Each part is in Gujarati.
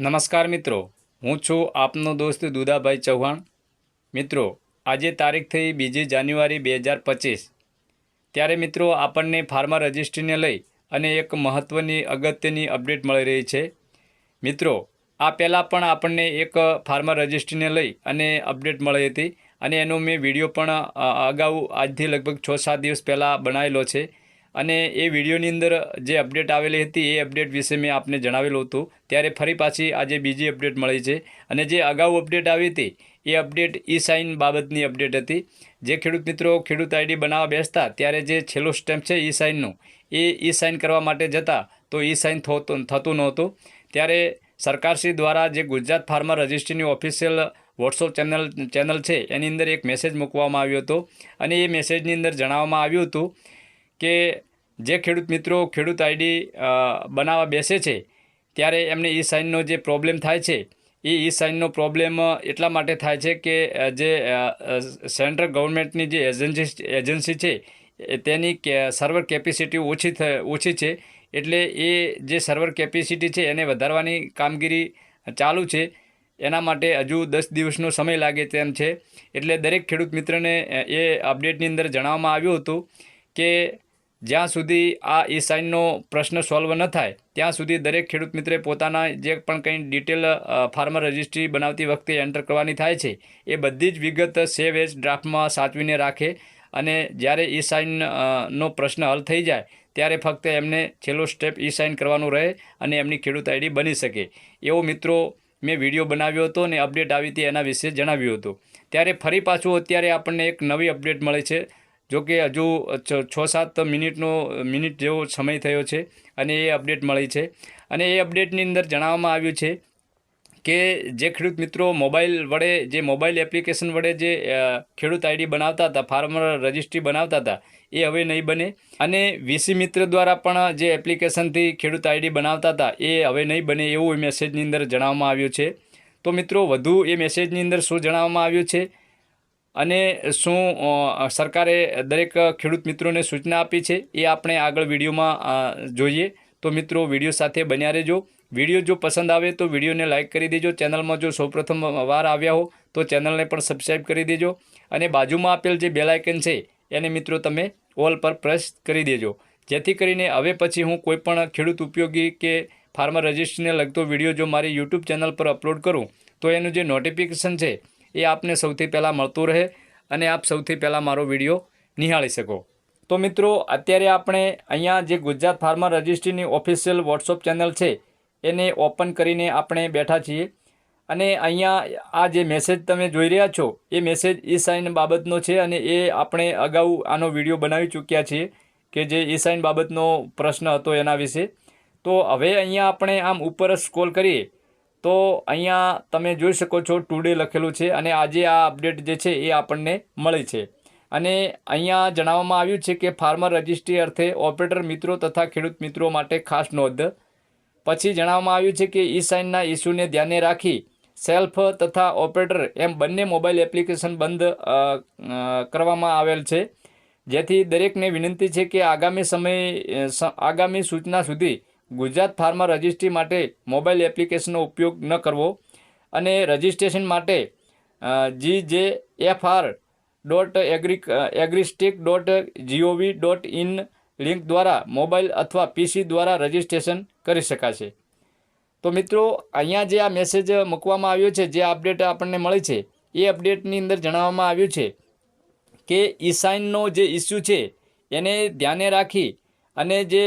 નમસ્કાર મિત્રો, હું છું આપનો દોસ્ત દુદાભાઈ ચૌહાણ. મિત્રો, આજે તારીખ થઈ બીજી જાન્યુઆરી બે હજાર પચીસ. ત્યારે મિત્રો, આપણને ફાર્મા રજિસ્ટ્રીને લઈ અને એક મહત્ત્વની અગત્યની અપડેટ મળી રહી છે. મિત્રો, આ પહેલાં પણ આપણને એક ફાર્મા રજિસ્ટ્રીને લઈ અને અપડેટ મળી હતી અને એનો મેં વીડિયો પણ અગાઉ આજથી લગભગ છ સાત દિવસ પહેલાં બનાવેલો છે. અને એ વિડીયોની અંદર જે અપડેટ આવેલી હતી, એ અપડેટ વિશે મેં આપને જણાવેલું હતું. ત્યારે ફરી પાછી આજે બીજી અપડેટ મળી છે. અને જે અગાઉ અપડેટ આવી હતી, એ અપડેટ ઈ સાઇન બાબતની અપડેટ હતી. જે ખેડૂત મિત્રો ખેડૂત આઈડી બનાવવા બેસતા, ત્યારે જે છેલ્લો સ્ટેમ્પ છે ઈ સાઇનનું એ ઈ સાઇન કરવા માટે જતા, તો ઈ સાઇન થતું નહોતું. ત્યારે સરકારશ્રી દ્વારા જે ગુજરાત ફાર્મર રજિસ્ટ્રીની ઓફિશિયલ વોટ્સઅપ ચેનલ ચેનલ છે, એની અંદર એક મેસેજ મૂકવામાં આવ્યો હતો. અને એ મેસેજની અંદર જણાવવામાં આવ્યું હતું કે જે ખેડૂત મિત્રો ખેડૂત આઈડી બનાવવા બેસે છે, ત્યારે એમને ઈ સાઇનનો જે પ્રોબ્લેમ થાય છે એ ઈ સાઇનનો પ્રોબ્લેમ એટલા માટે થાય છે કે જે સેન્ટ્રલ ગવર્મેન્ટની જે એજન્સી એજન્સી છે તેની કે, સર્વર કેપેસિટી ઓછી ઓછી છે, એટલે એ જે સર્વર કેપેસિટી છે એને વધારવાની કામગીરી ચાલુ છે, એના માટે હજુ દસ દિવસનો સમય લાગે તેમ છે, એટલે દરેક ખેડૂત મિત્રને એ અપડેટની અંદર જણાવવામાં આવ્યું હતું કે જ્યાં સુધી આ ઈ સાઇનનો પ્રશ્ન સોલ્વ ન થાય, ત્યાં સુધી દરેક ખેડૂત મિત્રે પોતાના જે પણ કંઈ ડિટેલ ફાર્મર રજિસ્ટ્રી બનાવતી વખતે એન્ટર કરવાની થાય છે, એ બધી જ વિગત સેવ એજ ડ્રાફ્ટમાં સાચવીને રાખે અને જ્યારે ઈ સાઇન નો પ્રશ્ન હલ થઈ જાય, ત્યારે ફક્ત એમને છેલ્લો સ્ટેપ ઈ સાઇન કરવાનું રહે અને એમની ખેડૂત આઈડી બની શકે. એવો મિત્રો મેં વીડિયો બનાવ્યો હતો અને અપડેટ આવી હતી એના વિશે જણાવ્યું હતું. ત્યારે ફરી પાછું અત્યારે આપણને એક નવી અપડેટ મળે છે. જો કે હજુ છ સાત મિનિટનો, મિનિટ જેવો સમય થયો છે અને એ અપડેટ મળી છે. અને એ અપડેટની અંદર જણાવવામાં આવ્યું છે કે જે ખેડૂત મિત્રો મોબાઈલ વડે, જે મોબાઈલ એપ્લિકેશન વડે જે ખેડૂત આઈડી બનાવતા હતા, ફાર્મર રજિસ્ટ્રી બનાવતા હતા, એ હવે નહીં બને. અને વીસી મિત્ર દ્વારા પણ જે એપ્લિકેશનથી ખેડૂત આઈડી બનાવતા હતા, એ હવે નહીં બને એવું એ મેસેજની અંદર જણાવવામાં આવ્યું છે. તો મિત્રો, વધુ એ મેસેજની અંદર શું જણાવવામાં આવ્યું છે? અને શું સરકારે દરેક ખેડૂત મિત્રોને સૂચના આપી છે, એ આપણે આગળ વિડીયોમાં જોઈએ. તો મિત્રો, વીડિયો સાથે બન્યા રહેજો. વીડિયો જો પસંદ આવે તો વિડીયોને લાઇક કરી દેજો. ચેનલમાં જો સૌપ્રથમ વાર આવ્યા હો, તો ચેનલને પણ સબસ્ક્રાઈબ કરી દેજો. અને બાજુમાં આપેલ જે બેલાયકન છે, એને મિત્રો તમે ઓલ પર પ્રેસ કરી દેજો. જેથી કરીને હવે પછી હું કોઈપણ ખેડૂત ઉપયોગી કે ફાર્મર રજિસ્ટ્રીને લગતો વીડિયો જો મારી યુટ્યુબ ચેનલ પર અપલોડ કરું, તો એનું જે નોટિફિકેશન છે એ આપને સૌથી પહેલાં મળતું રહે અને આપ સૌથી પહેલાં મારો વીડિયો નિહાળી શકો. તો મિત્રો, અત્યારે આપણે અહીંયા જે ગુજરાત ફાર્મર રજિસ્ટ્રીની ઓફિશિયલ વોટ્સઅપ ચેનલ છે, એને ઓપન કરીને આપણે બેઠા છીએ. અને અહીંયા આ જે મેસેજ તમે જોઈ રહ્યા છો, એ મેસેજ ઈ સાઇન બાબતનો છે અને એ આપણે અગાઉ આનો વીડિયો બનાવી ચૂક્યા છીએ કે જે ઈ સાઇન બાબતનો પ્રશ્ન હતો એના વિશે. તો હવે અહીંયા આપણે આમ ઉપર સ્કોલ કરીએ. તો અહીંયા તમે જોઈ શકો છો ટુડે લખેલું છે અને આજે આ અપડેટ જે છે એ આપણને મળી છે. અને અહીંયા જણાવવામાં આવ્યું છે કે ફાર્મર રજિસ્ટ્રી અર્થે ઓપરેટર મિત્રો તથા ખેડૂત મિત્રો માટે ખાસ નોંધ. પછી જણાવવામાં આવ્યું છે કે ઈ સાઇનના ઇસ્યુને ધ્યાને રાખી સેલ્ફ તથા ઓપરેટર એમ બંને મોબાઈલ એપ્લિકેશન બંધ કરવામાં આવેલ છે. જેથી દરેકને વિનંતી છે કે આગામી સમય આગામી સૂચના સુધી ગુજરાત ફાર્મર રજિસ્ટ્રી માટે મોબાઈલ એપ્લિકેશનનો ઉપયોગ ન કરવો અને રજિસ્ટ્રેશન માટે G J F R dot agri agristack dot gov dot in link દ્વારા મોબાઈલ અથવા પીસી દ્વારા રજિસ્ટ્રેશન કરી શકાશે. તો મિત્રો, અહીંયા જે આ મેસેજ મૂકવામાં આવ્યો છે, જે અપડેટ આપણને મળી છે, એ અપડેટની અંદર જણાવવામાં આવ્યું છે કે ઈસાઇનનો જે ઇસ્યુ છે, એને ધ્યાને રાખી અને જે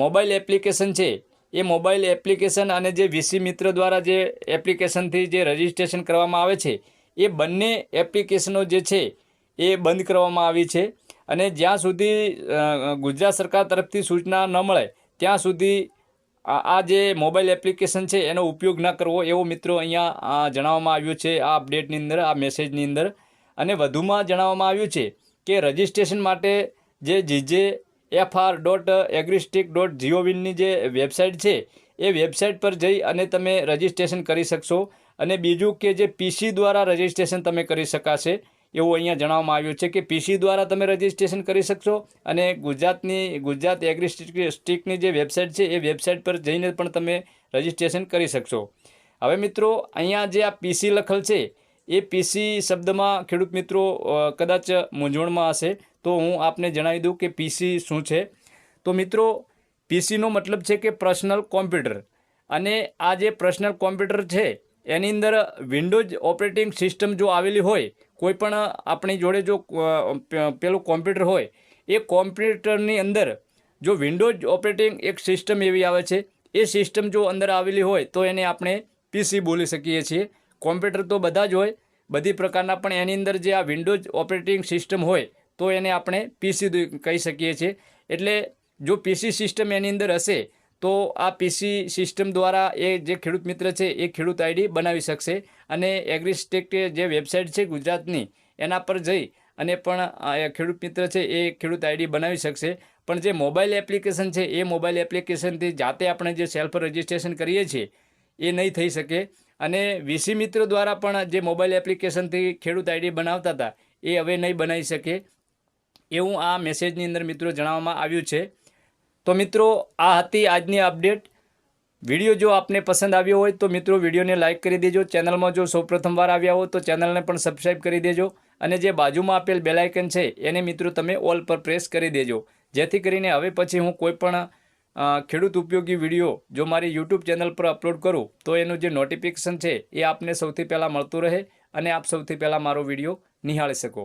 મોબાઈલ એપ્લિકેશન છે, એ મોબાઈલ એપ્લિકેશન અને જે વીસી મિત્ર દ્વારા જે એપ્લિકેશનથી જે રજિસ્ટ્રેશન કરવામાં આવે છે, એ બંને એપ્લિકેશનો જે છે, એ બંધ કરવામાં આવી છે. અને જ્યાં સુધી ગુજરાત સરકાર તરફથી સૂચના ન મળે, ત્યાં સુધી આ જે મોબાઈલ એપ્લિકેશન છે, એનો ઉપયોગ ન કરવો એવો મિત્રો અહીંયા જણાવવામાં આવ્યું છે, આ અપડેટની અંદર, આ મેસેજની અંદર. અને વધુમાં જણાવવામાં આવ્યું છે કે રજિસ્ટ્રેશન માટે જે GJ F R dot agristack dot જીઓવિનની જે વેબસાઇટ છે, એ વેબસાઇટ પર જઈ અને તમે રજિસ્ટ્રેશન કરી શકશો. અને બીજું કે જે પીસી દ્વારા રજિસ્ટ્રેશન તમે કરી શકાશે, એવું અહીંયા જણાવવામાં આવ્યું છે કે પીસી દ્વારા તમે રજિસ્ટ્રેશન કરી શકશો. અને ગુજરાતની, ગુજરાત એગ્રીસ્ટિકની જે વેબસાઇટ છે, એ વેબસાઇટ પર જઈને પણ તમે રજિસ્ટ્રેશન કરી શકશો. હવે મિત્રો, અહીંયા જે આ પીસી લખેલ છે, એ પીસી શબ્દમાં ખેડૂત મિત્રો કદાચ મૂંઝવણમાં હશે. તો હું આપને જણાવી દઉં કે પીસી શું છે. તો મિત્રો પીસીનો મતલબ છે કે પર્સનલ કોમ્પ્યુટર અને આ જે પર્સનલ કોમ્પ્યુટર છે, એની અંદર વિન્ડોઝ ઓપરેટિંગ સિસ્ટમ જો આવેલી હોય, કોઈ પણ આપણી જોડે જો પેલું કોમ્પ્યુટર હોય, એ કોમ્પ્યુટરની અંદર જો વિન્ડોઝ ઓપરેટિંગ એક સિસ્ટમ એવી આવે છે, એ સિસ્ટમ જો અંદર આવેલી હોય, તો એને આપણે પીસી બોલી શકીએ છીએ. કોમ્પ્યુટર તો બધા જ હોય, બધી પ્રકારના, પણ એની અંદર જે આ વિન્ડોઝ ઓપરેટિંગ સિસ્ટમ હોય તો એને આપણે પીસી કહી શકીએ છીએ. એટલે જો પીસી સિસ્ટમ એની અંદર હશે, તો આ પીસી સિસ્ટમ દ્વારા એ જે ખેડૂત મિત્ર છે, એ ખેડૂત આઈડી બનાવી શકશે. અને એગ્રીસ્ટેક જે વેબસાઇટ છે ગુજરાતની, એના પર જઈ અને પણ ખેડૂત મિત્ર છે, એ ખેડૂત આઈડી બનાવી શકશે. પણ જે મોબાઈલ એપ્લિકેશન છે, એ મોબાઈલ એપ્લિકેશનથી જાતે આપણે જે સેલ્ફ રજિસ્ટ્રેશન કરીએ છીએ, એ નહીં થઈ શકે. અને વીસી મિત્ર દ્વારા પણ જે મોબાઈલ એપ્લિકેશનથી ખેડૂત આઈડી બનાવતા હતા, એ હવે નહીં બનાવી શકે. એવું આ મેસેજની અંદર મિત્રો જણાવવામાં આવ્યું છે. તો મિત્રો, આ હતી આજની અપડેટ વીડિયો જો આપને પસંદ આવ્યો હોય તો મિત્રો વિડીયોને લાઇક કરી દેજો. ચેનલમાં જો સૌપ્રથમવાર આવ્યા હો તો ચેનલને પણ સબસ્ક્રાઈબ કરી દેજો. અને જે બાજુમાં આપેલ બેલાઇકન છે, એને મિત્રો તમે ઓલ પર પ્રેસ કરી દેજો. જેથી કરીને હવે પછી હું કોઈપણ ખેડૂત ઉપયોગી વીડિયો જો મારી યુટ્યુબ ચેનલ પર અપલોડ કરું, તો એનું જે નોટિફિકેશન છે એ આપને સૌથી પહેલાં મળતું રહે અને આપ સૌથી પહેલાં મારો વીડિયો નિહાળી શકો.